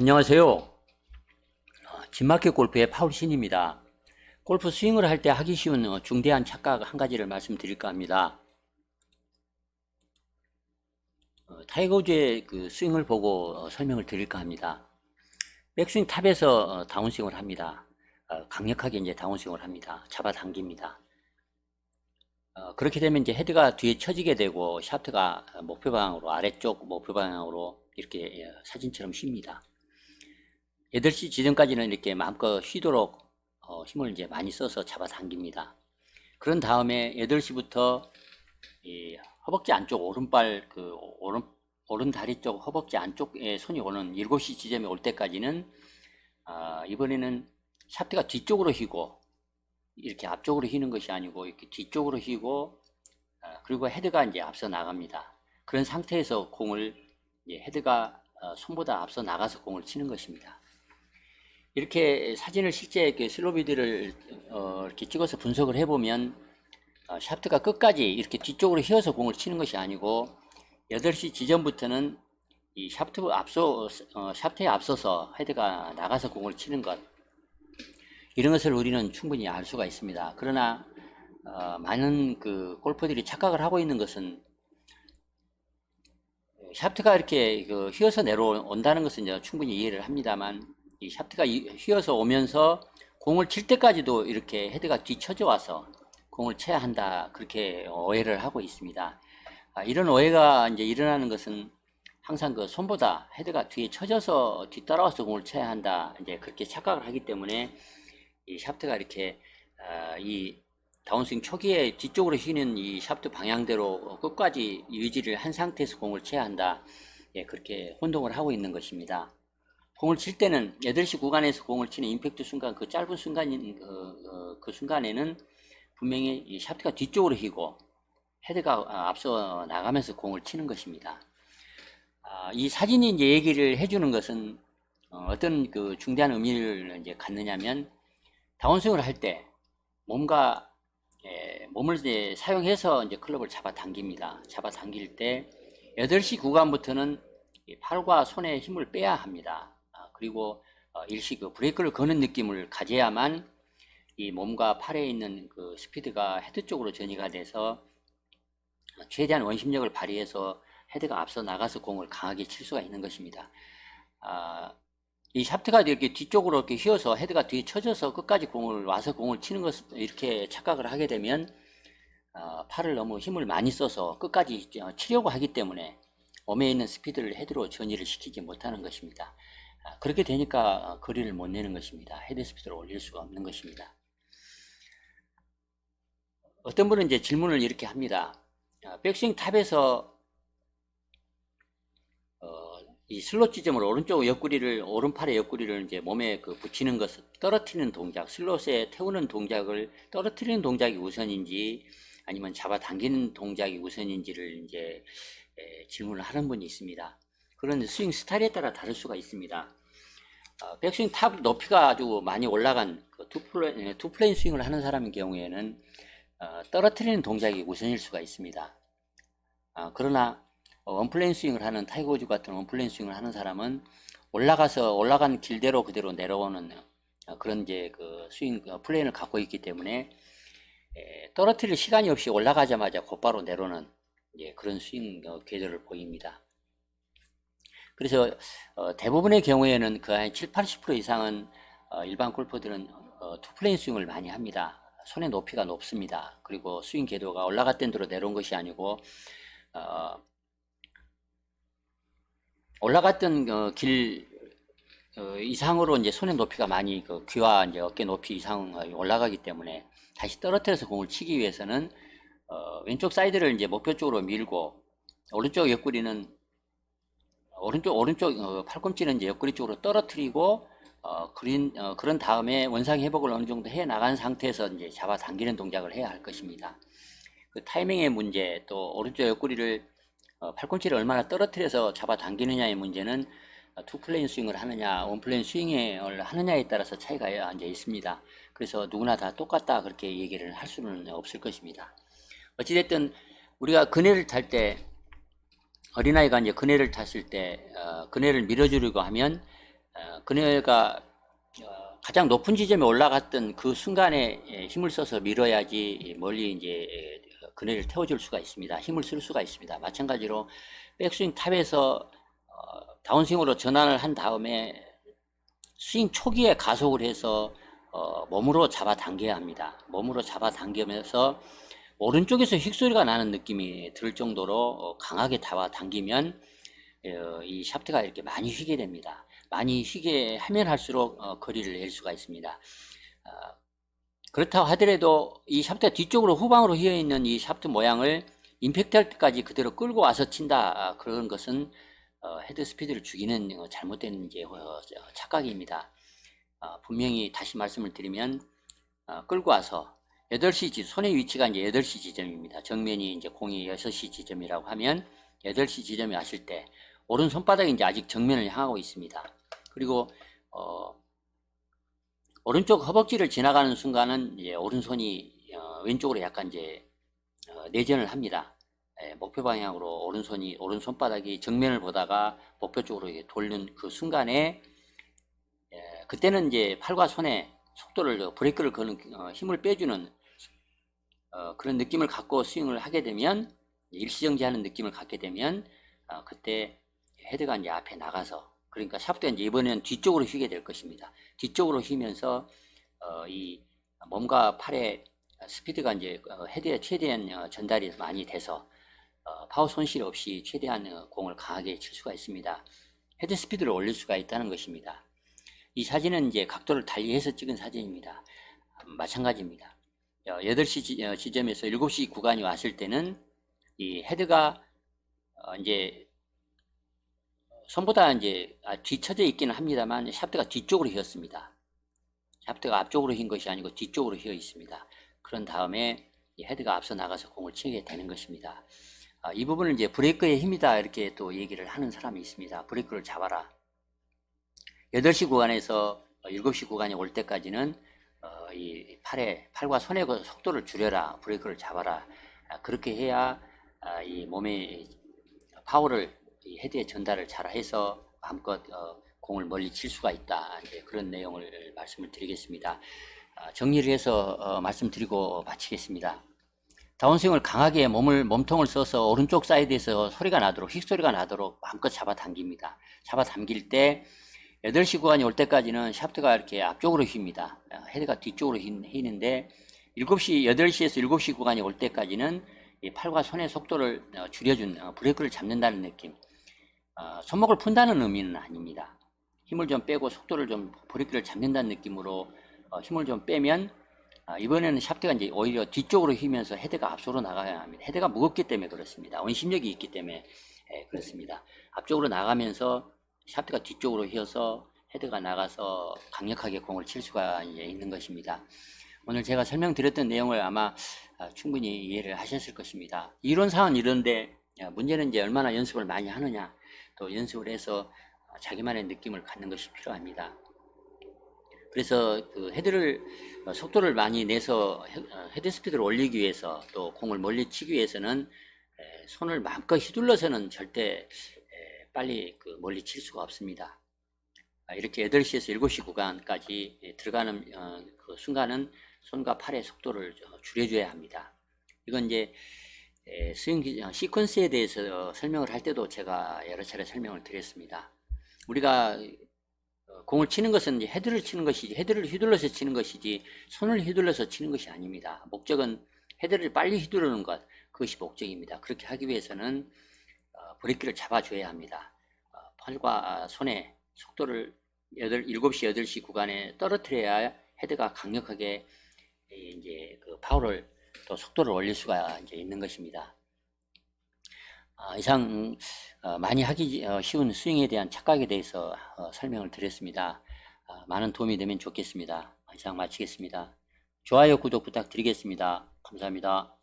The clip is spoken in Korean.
안녕하세요. 어, 진마켓 골프의 파울 신입니다. 골프 스윙을 할 때 하기 쉬운 어, 중대한 착각 한 가지를 말씀드릴까 합니다. 어, 타이거즈의 그 스윙을 보고 어, 설명을 드릴까 합니다. 백스윙 탑에서 어, 다운스윙을 합니다. 어, 강력하게 이제 다운스윙을 합니다. 잡아당깁니다. 어, 그렇게 되면 이제 헤드가 뒤에 처지게 되고 샤프트가 어, 목표 방향으로 아래쪽 목표 방향으로 이렇게 예, 사진처럼 쉽니다. 8시 지점까지는 이렇게 마음껏 쉬도록 어, 힘을 이제 많이 써서 잡아당깁니다. 그런 다음에 8시부터 이 허벅지 안쪽 오른발 그 오른 오른 다리 쪽 허벅지 안쪽에 손이 오는 7시 지점에 올 때까지는 아, 이번에는 샤프트가 뒤쪽으로 휘고 이렇게 앞쪽으로 휘는 것이 아니고 이렇게 뒤쪽으로 휘고 아, 그리고 헤드가 이제 앞서 나갑니다. 그런 상태에서 공을 헤드가 어, 손보다 앞서 나가서 공을 치는 것입니다. 이렇게 사진을 실제 이렇게 슬로비드를 어, 이렇게 찍어서 분석을 해보면 어, 샤프트가 끝까지 이렇게 뒤쪽으로 휘어서 공을 치는 것이 아니고 8시 지점부터는 이 샤프트 앞서 어, 샤프트에 앞서서 헤드가 나가서 공을 치는 것 이런 것을 우리는 충분히 알 수가 있습니다. 그러나 어, 많은 그 골퍼들이 착각을 하고 있는 것은 샤프트가 이렇게 그 휘어서 내려온다는 것은 충분히 이해를 합니다만 이 샤프트가 이- 휘어서 오면서 공을 칠 때까지도 이렇게 헤드가 뒤쳐져 와서 공을 쳐야 한다 그렇게 오해를 하고 있습니다. 아, 이런 오해가 이제 일어나는 것은 항상 그 손보다 헤드가 뒤에 쳐져서 뒤따라와서 공을 쳐야 한다 이제 그렇게 착각을 하기 때문에 이 샤프트가 이렇게 아, 이 다운스윙 초기에 뒤쪽으로 휘는 이 샤프트 방향대로 끝까지 유지를 한 상태에서 공을 쳐야 한다. 예, 그렇게 혼동을 하고 있는 것입니다. 공을 칠 때는 8시 구간에서 공을 치는 임팩트 순간 그 짧은 순간인 그, 그, 그 순간에는 분명히 이 샤프트가 뒤쪽으로 휘고 헤드가 아, 앞서 나가면서 공을 치는 것입니다. 아, 이 사진이 이제 얘기를 해주는 것은 어, 떤 그 중대한 의미를 이제 갖느냐면 다운스윙을 할 때 몸과 예, 몸을 이제 사용해서 이제 클럽을 잡아 당깁니다. 잡아 당길 때 8시 구간부터는 이 팔과 손에 힘을 빼야 합니다. 아, 그리고 어, 일시 그 브레이크를 거는 느낌을 가져야만 이 몸과 팔에 있는 그 스피드가 헤드 쪽으로 전이가 돼서 어, 최대한 원심력을 발휘해서 헤드가 앞서 나가서 공을 강하게 칠 수가 있는 것입니다. 아, 이 샤프트가 이렇게 뒤쪽으로 이렇게 휘어서 헤드가 뒤에 쳐져서 끝까지 공을 와서 공을 치는 것 이렇게 착각을 하게 되면 어, 팔을 너무 힘을 많이 써서 끝까지 어, 치려고 하기 때문에 몸에 있는 스피드를 헤드로 전이를 시키지 못하는 것입니다. 아, 그렇게 되니까 어, 거리를 못 내는 것입니다. 헤드 스피드를 올릴 수가 없는 것입니다. 어떤 분은 이제 질문을 이렇게 합니다. 아, 백스윙 탑에서 어, 이 슬롯 지점을 오른쪽 옆구리를 오른팔의 옆구리를 이제 몸에 그 붙이는 것을 떨어뜨리는 동작, 슬롯에 태우는 동작을 떨어뜨리는 동작이 우선인지 아니면 잡아당기는 동작이 우선인지를 이제 에, 질문을 하는 분이 있습니다. 그런 스윙 스타일에 따라 다를 수가 있습니다. 어, 백스윙 탑 높이가 아주 많이 올라간 그 투플레인, 에, 투플레인 스윙을 하는 사람의 경우에는 어, 떨어뜨리는 동작이 우선일 수가 있습니다. 아, 그러나 어, 원플레인 스윙을 하는 타이거 우즈 같은 원플레인 스윙을 하는 사람은 올라가서 올라간 길대로 그대로 내려오는 어, 그런 이제 그 스윙 어, 플레인을 갖고 있기 때문에 에, 떨어뜨릴 시간이 없이 올라가자마자 곧바로 내려오는 예, 그런 스윙 어, 궤도를 보입니다. 그래서 어, 대부분의 경우에는 그 한 7, 80% 이상은 어, 일반 골퍼들은 어, 투플레인 스윙을 많이 합니다. 손의 높이가 높습니다. 그리고 스윙 궤도가 올라갔던 대로 내려온 것이 아니고 어, 올라갔던 어, 길 어, 이상으로 이제 손의 높이가 많이 그 귀와 이제 어깨 높이 이상 어, 올라가기 때문에 다시 떨어뜨려서 공을 치기 위해서는 어, 왼쪽 사이드를 이제 목표 쪽으로 밀고 오른쪽 옆구리는 오른쪽 오른쪽 어, 팔꿈치는 이제 옆구리 쪽으로 떨어뜨리고 어, 그린 어, 그런 다음에 원상 회복을 어느 정도 해 나간 상태에서 이제 잡아 당기는 동작을 해야 할 것입니다. 그 타이밍의 문제 또 오른쪽 옆구리를 어, 팔꿈치를 얼마나 떨어뜨려서 잡아 당기느냐의 문제는 어, 투 플레인 스윙을 하느냐 원 플레인 스윙을 하느냐에 따라서 차이가 이제 있습니다. 그래서 누구나 다 똑같다 그렇게 얘기를 할 수는 없을 것입니다. 어찌됐든 우리가 그네를 탈때 어린아이가 이제 그네를 탔을 때 어, 그네를 밀어주려고 하면 어, 그네가 어, 가장 높은 지점에 올라갔던 그 순간에 예, 힘을 써서 밀어야지 멀리 이제 예, 그네를 태워줄 수가 있습니다. 힘을 쓸 수가 있습니다. 마찬가지로 백스윙 탑에서 어, 다운스윙으로 전환을 한 다음에 스윙 초기에 가속을 해서 어, 몸으로 잡아 당겨야 합니다. 몸으로 잡아 당기면서 오른쪽에서 휙소리가 나는 느낌이 들 정도로 어, 강하게 잡아 당기면 어, 이 샤프트가 이렇게 많이 휘게 됩니다. 많이 휘게 하면 할수록 어, 거리를 낼 수가 있습니다. 어, 그렇다고 하더라도 이 샤프트가 뒤쪽으로 후방으로 휘어 있는 이 샤프트 모양을 임팩트 할 때까지 그대로 끌고 와서 친다 아, 그런 것은 어, 헤드 스피드를 죽이는 어, 잘못된 착각입니다. 어, 분명히 다시 말씀을 드리면 어, 끌고 와서 8시 지 손의 위치가 이제 8시 지점입니다. 정면이 이제 공이 6시 지점이라고 하면 8시 지점에 왔을 때 오른 손바닥이 이제 아직 정면을 향하고 있습니다. 그리고 어, 오른쪽 허벅지를 지나가는 순간은 이제 오른손이 어, 왼쪽으로 약간 이제 어, 내전을 합니다. 예, 목표 방향으로 오른손이 오른 손바닥이 정면을 보다가 목표 쪽으로 돌는 그 순간에 예, 그때는 이제 팔과 손에 속도를 브레이크를 거는 어, 힘을 빼주는 어, 그런 느낌을 갖고 스윙을 하게 되면 일시정지하는 느낌을 갖게 되면 어, 그때 헤드가 이제 앞에 나가서 그러니까 샤프트가 이제 이번에는 뒤쪽으로 휘게 될 것입니다. 뒤쪽으로 휘면서 어, 이 몸과 팔의 스피드가 이제 어, 헤드에 최대한 어, 전달이 많이 돼서 어, 파워 손실 없이 최대한 어, 공을 강하게 칠 수가 있습니다. 헤드 스피드를 올릴 수가 있다는 것입니다. 이 사진은 이제 각도를 달리해서 찍은 사진입니다. 음, 마찬가지입니다. 어, 8시 지, 어, 지점에서 7시 구간이 왔을 때는 이 헤드가 어, 이제 손보다 이제 아, 뒤쳐져 있기는 합니다만 샤프트가 뒤쪽으로 휘었습니다. 샤프트가 앞쪽으로 휜 것이 아니고 뒤쪽으로 휘어 있습니다. 그런 다음에 이 헤드가 앞서 나가서 공을 치게 되는 것입니다. 아, 이 부분을 이제 브레이크의 힘이다 이렇게 또 얘기를 하는 사람이 있습니다. 브레이크를 잡아라. 8시 구간에서 7시 구간이 올 때까지는 어, 이 팔에 팔과 손의 그 속도를 줄여라. 브레이크를 잡아라. 아, 그렇게 해야 아, 이 몸의 파워를 이 헤드에 전달을 잘 해서 마음껏 어, 공을 멀리 칠 수가 있다. 이제 그런 내용을 말씀을 드리겠습니다. 아, 정리를 해서 어, 말씀드리고 마치겠습니다. 다운스윙을 강하게 몸을 몸통을 써서 오른쪽 사이드에서 소리가 나도록 휙 소리가 나도록 마음껏 잡아 당깁니다. 잡아 당길 때 8시 구간이 올 때까지는 샤프트가 이렇게 앞쪽으로 휩니다. 헤드가 뒤쪽으로 휘- 휘는데 7시 8시에서 7시 구간이 올 때까지는 이 팔과 손의 속도를 어, 줄여준 어, 브레이크를 잡는다는 느낌. 어, 손목을 푼다는 의미는 아닙니다. 힘을 좀 빼고 속도를 좀 브레이크를 잡는다는 느낌으로 어, 힘을 좀 빼면 아, 이번에는 샤프트가 이제 오히려 뒤쪽으로 휘면서 헤드가 앞으로 나가야 합니다. 헤드가 무겁기 때문에 그렇습니다. 원심력이 있기 때문에 예, 그렇습니다. 앞쪽으로 나가면서 샤프트가 뒤쪽으로 휘어서 헤드가 나가서 강력하게 공을 칠 수가 이제 있는 것입니다. 오늘 제가 설명드렸던 내용을 아마 아, 충분히 이해를 하셨을 것입니다. 이론상은 이런데 야, 문제는 이제 얼마나 연습을 많이 하느냐 또 연습을 해서 아, 자기만의 느낌을 갖는 것이 필요합니다. 그래서 그 헤드를 어, 속도를 많이 내서 헤- 어, 헤드 스피드를 올리기 위해서 또 공을 멀리 치기 위해서는 에, 손을 마음껏 휘둘러서는 절대 에, 빨리 그 멀리 칠 수가 없습니다. 아, 이렇게 8시에서 7시 구간까지 예, 들어가는 어, 그 순간은 손과 팔의 속도를 저- 줄여줘야 합니다. 이건 이제 에, 스윙 기- 어, 시퀀스에 대해서 설명을 할 때도 제가 여러 차례 설명을 드렸습니다. 우리가 어, 공을 치는 것은 헤드를 치는 것이지 헤드를 휘둘러서 치는 것이지 손을 휘둘러서 치는 것이 아닙니다. 목적은 헤드를 빨리 휘두르는 것 그것이 목적입니다. 그렇게 하기 위해서는 어, 브레이크를 잡아줘야 합니다. 어, 팔과 손의 속도를 8, 7시, 8시 구간에 떨어뜨려야 헤드가 강력하게 이- 이제 그 파워를 또 속도를 올릴 수가 이제 있는 것입니다. 아, 이상 어, 많이 하기 어, 쉬운 스윙에 대한 착각에 대해서 어, 설명을 드렸습니다. 아, 많은 도움이 되면 좋겠습니다. 이상 마치겠습니다. 좋아요, 구독 부탁드리겠습니다. 감사합니다.